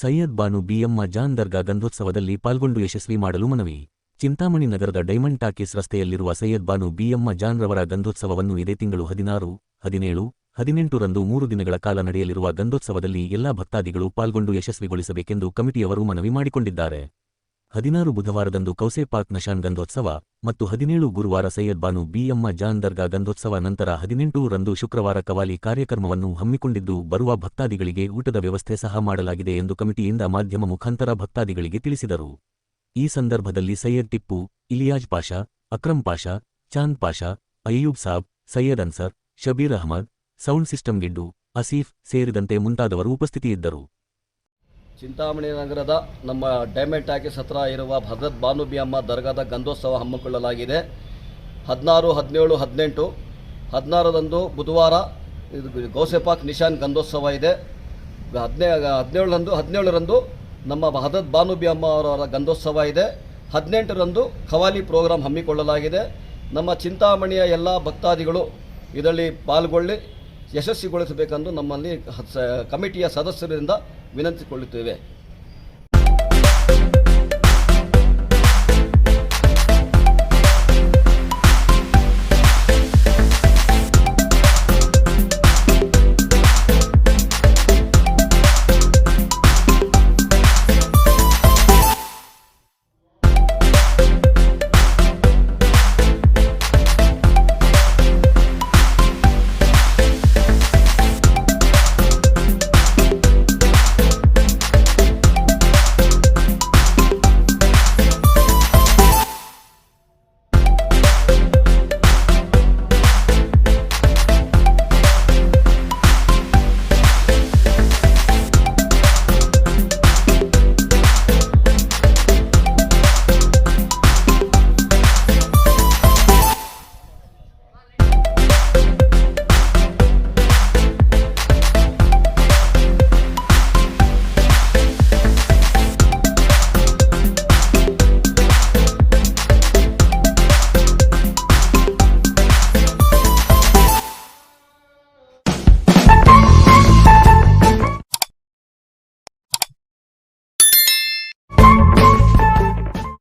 Syed Banu ಬಿಎಮ್ಮ John ದರ್ಗಾ ಗಂಧೋತ್ಸವದಲ್ಲಿ ಪಾಲ್ಗೊಂಡು ಯಶಸ್ವಿ ಮಾಡಲು ಮನವಿ. ಚಿಂತಾಮಣಿ ನಗರದ ಡೈಮಂಡ್ ಟಾಕೀಸ್ ರಸ್ತೆಯಲ್ಲಿರುವ ಸೈಯದ್ ಬಾನು ಬಿಎಮ್ಮ ಜಾನ್ ರವರ ಗಂಧೋತ್ಸವವನ್ನು ಇದೇ ತಿಂಗಳು ಹದಿನಾರು, ಹದಿನೇಳು ಹದಿನೆಂಟರಂದು ಮೂರು ದಿನಗಳ ಕಾಲ ನಡೆಯಲಿರುವ ಗಂಧೋತ್ಸವದಲ್ಲಿ ಎಲ್ಲಾ ಭಕ್ತಾದಿಗಳು ಪಾಲ್ಗೊಂಡು ಯಶಸ್ವಿಗೊಳಿಸಬೇಕೆಂದು ಕಮಿಟಿಯವರು ಮನವಿ ಮಾಡಿಕೊಂಡಿದ್ದಾರೆ. ಹದಿನಾರು ಬುಧವಾರದಂದು ಕೌಸೆ ಪಾರ್ಕ್ ನಶಾನ್ ಗಂಧೋತ್ಸವ ಮತ್ತು ಹದಿನೇಳು ಗುರುವಾರ ಸೈಯದ್ ಬಾನು ಬಿಎಮ್ಮ ಜಾನ್ ದರ್ಗಾ ಗಂಧೋತ್ಸವ ನಂತರ ಹದಿನೆಂಟು ರಂದು ಶುಕ್ರವಾರ ಕವಾಲಿ ಕಾರ್ಯಕ್ರಮವನ್ನು ಹಮ್ಮಿಕೊಂಡಿದ್ದು, ಬರುವ ಭಕ್ತಾದಿಗಳಿಗೆ ಊಟದ ವ್ಯವಸ್ಥೆ ಸಹ ಮಾಡಲಾಗಿದೆ ಎಂದು ಕಮಿಟಿಯಿಂದ ಮಾಧ್ಯಮ ಮುಖಾಂತರ ಭಕ್ತಾದಿಗಳಿಗೆ ತಿಳಿಸಿದರು. ಈ ಸಂದರ್ಭದಲ್ಲಿ ಸೈಯದ್ ಟಿಪ್ಪು, ಇಲಿಯಾಜ್ ಪಾಷಾ, ಅಕ್ರಮ್ ಪಾಷಾ, ಚಾಂದ್ ಪಾಷಾ, ಅಯ್ಯೂಬ್ ಸಾಬ್, ಸೈಯದ್ ಅನ್ಸರ್, ಶಬೀರ್ ಅಹಮದ್, ಸೌಂಡ್ ಸಿಸ್ಟಮ್ ಗಿಡ್ಡು, ಅಸೀಫ್ ಸೇರಿದಂತೆ ಮುಂತಾದವರು ಉಪಸ್ಥಿತಿಯಿದ್ದರು ಚಿಂತಾಮಣಿ ನಗರದ ನಮ್ಮ ಡೈಮಂಡ್ ಟ್ಯಾಕಿಸ್ ಹತ್ರ ಇರುವ ಭದ್ರತ್ ಬಾನುಬಿ ಅಮ್ಮ ದರ್ಗಾದ ಗಂಧೋತ್ಸವ ಹಮ್ಮಿಕೊಳ್ಳಲಾಗಿದೆ. ಹದಿನಾರು, ಹದಿನೇಳು, ಹದಿನೆಂಟು, ಹದಿನಾರರಂದು ಬುಧವಾರ ಇದು ಗೌಸೆಪಾಕ್ ನಿಶಾನ್ ಗಂಧೋತ್ಸವ ಇದೆ. ಹದಿನೇ, ಹದಿನೇಳರಂದು ಹದಿನೇಳರಂದು ನಮ್ಮ ಭದ್ರತ್ ಬಾನುಬಿ ಅಮ್ಮ ಅವರ ಗಂಧೋತ್ಸವ ಇದೆ. ಹದಿನೆಂಟರಂದು ಖವಾಲಿ ಪ್ರೋಗ್ರಾಂ ಹಮ್ಮಿಕೊಳ್ಳಲಾಗಿದೆ. ನಮ್ಮ ಚಿಂತಾಮಣಿಯ ಎಲ್ಲ ಭಕ್ತಾದಿಗಳು ಇದರಲ್ಲಿ ಪಾಲ್ಗೊಳ್ಳಿ. ಯಶಸ್ವಿಗೊಳಿಸಬೇಕೆಂದು ನಮ್ಮಲ್ಲಿ ಕಮಿಟಿಯ ಸದಸ್ಯರಿಂದ ವಿನಂತಿಕೊಳ್ಳುತ್ತೇವೆ.